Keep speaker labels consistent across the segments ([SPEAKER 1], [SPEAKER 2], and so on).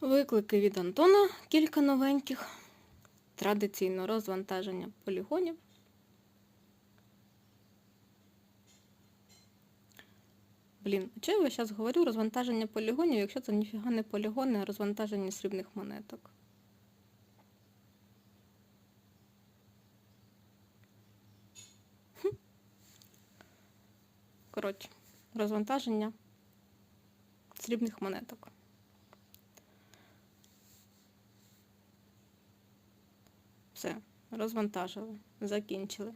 [SPEAKER 1] Виклики від Антона, кілька новеньких. Традиційно розвантаження полігонів. Блін, а я зараз говорю розвантаження полігонів, якщо це ніфіга не полігони, а розвантаження срібних монеток? Коротше, розвантаження срібних монеток. Все, розвантажили, закінчили.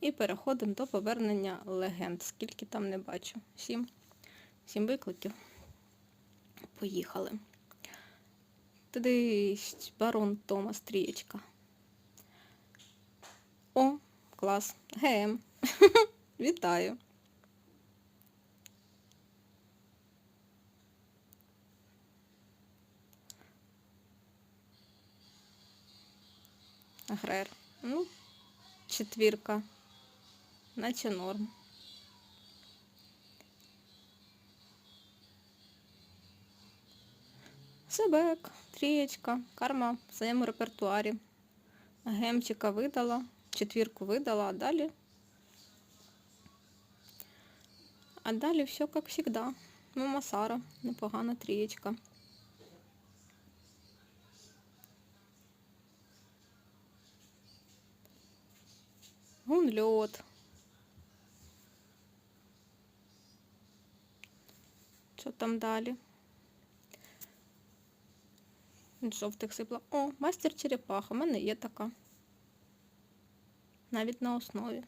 [SPEAKER 1] І переходимо до повернення легенд. Скільки там не бачу. Сім. Сім викликів. Поїхали. Туди барон Томас Трієчка. О, клас. ГМ. Вітаю. Агрер. Ну, четвірка. Наче норм. Себек, трієчка, карма в своєму репертуарі. Гемчика видала, четвірку видала, а далі. А далі все як завжди. Мама Сара, непогана трієчка. Гунльот. Що там далі? Жовтих сипла. О, мастер черепаха. У мене є така. Навіть на основі.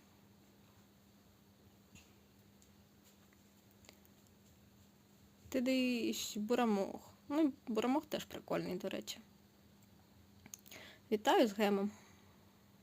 [SPEAKER 1] Ти диш бурамог. Ну, бурамог теж прикольний, до речі. Вітаю з гемом.